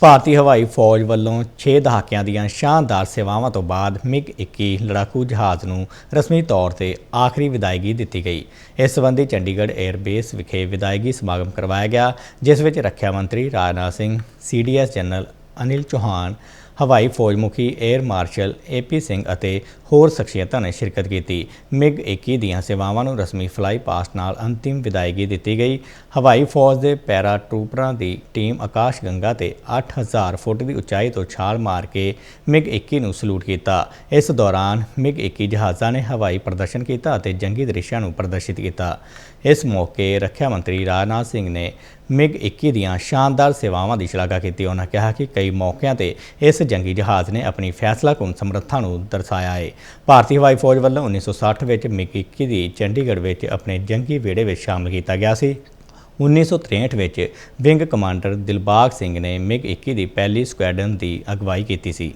ਭਾਰਤੀ ਹਵਾਈ ਫੌਜ ਵੱਲੋਂ 6 ਦਹਾਕਿਆਂ ਦੀਆਂ ਸ਼ਾਨਦਾਰ ਸੇਵਾਵਾਂ ਤੋਂ ਬਾਅਦ ਮਿਗ 21 ਲੜਾਕੂ ਜਹਾਜ਼ ਨੂੰ ਰਸਮੀ ਤੌਰ ਤੇ ਆਖਰੀ ਵਿਦਾਇਗੀ ਦਿੱਤੀ ਗਈ। ਇਸ ਸੰਬੰਧੀ ਚੰਡੀਗੜ੍ਹ 에ਅਰ ਬੇਸ ਵਿਖੇ ਵਿਦਾਇਗੀ ਸਮਾਗਮ ਕਰਵਾਇਆ ਗਿਆ, ਜਿਸ ਵਿੱਚ ਰੱਖਿਆ ਮੰਤਰੀ ਰਾਜਨਾਥ ਸਿੰਘ, ਸੀਡੀਐਸ ਜਨਰਲ ਅਨਿਲ ਚੌਹਾਨ ਹਵਾਈ ਫੌਜ ਮੁਖੀ 에ਅਰ ਮਾਰਸ਼ਲ ਏਪੀ ਸਿੰਘ ਅਤੇ ਹੋਰ ਸ਼ਖਸੀਅਤਾਂ ਨੇ ਸ਼ਿਰਕਤ ਕੀਤੀ। ਮਿਗ 21 ਦੀਆਂ ਸੇਵਾਵਾਂ ਨੂੰ ਰਸਮੀ ਫਲਾਈ ਪਾਸਟ ਨਾਲ ਅੰਤਿਮ ਵਿਦਾਇਗੀ ਦਿੱਤੀ ਗਈ। ਹਵਾਈ ਫੌਜ ਦੇ ਪੈਰਾ ਟਰੂਪਰਾਂ ਦੀ ਟੀਮ ਆਕਾਸ਼ ਗੰਗਾ ਤੇ 8000 ਫੁੱਟ ਦੀ ਉਚਾਈ ਤੋਂ ਛਾਲ ਮਾਰ ਕੇ ਮਿਗ 21 ਨੂੰ ਸਲੂਟ ਕੀਤਾ। ਇਸ ਦੌਰਾਨ ਮਿਗ 21 ਜਹਾਜ਼ਾਂ ਨੇ ਹਵਾਈ ਪ੍ਰਦਰਸ਼ਨ ਕੀਤਾ ਅਤੇ ਜੰਗੀ ਦ੍ਰਿਸ਼ਾਂ ਨੂੰ ਪ੍ਰਦਰਸ਼ਿਤ ਕੀਤਾ। ਇਸ ਮੌਕੇ ਰੱਖਿਆ ਮੰਤਰੀ ਰਾਜਨਾਥ ਸਿੰਘ ਨੇ ਮਿਗ 21 ਦੀਆਂ ਸ਼ਾਨਦਾਰ ਸੇਵਾਵਾਂ ਦੀ ਸ਼ਲਾਘਾ ਕੀਤੀ। ਉਹਨਾਂ ਕਿਹਾ ਕਿ ਕਈ ਮੌਕਿਆਂ ਤੇ ਇਸ ਜੰਗੀ ਜਹਾਜ਼ ਨੇ ਆਪਣੀ ਫੈਸਲਾਕੁਨ ਸਮਰੱਥਾ ਨੂੰ ਦਰਸਾਇਆ ਹੈ ਭਾਰਤੀ ਹਵਾਈ ਫੌਜ ਵੱਲੋਂ 1960 ਵਿੱਚ ਮਿਗ 21 ਦੀ ਚੰਡੀਗੜ੍ਹ ਵਿੱਚ ਆਪਣੇ ਜੰਗੀ ਵਿਹੜੇ ਵਿੱਚ ਸ਼ਾਮਲ ਕੀਤਾ ਗਿਆ ਸੀ। 1963 ਵਿੱਚ ਵਿੰਗ ਕਮਾਂਡਰ ਦਿਲਬਾਗ ਸਿੰਘ ਨੇ ਮਿਗ 21 ਦੀ ਪਹਿਲੀ ਸਕੁਐਡਰਨ ਦੀ ਅਗਵਾਈ ਕੀਤੀ ਸੀ।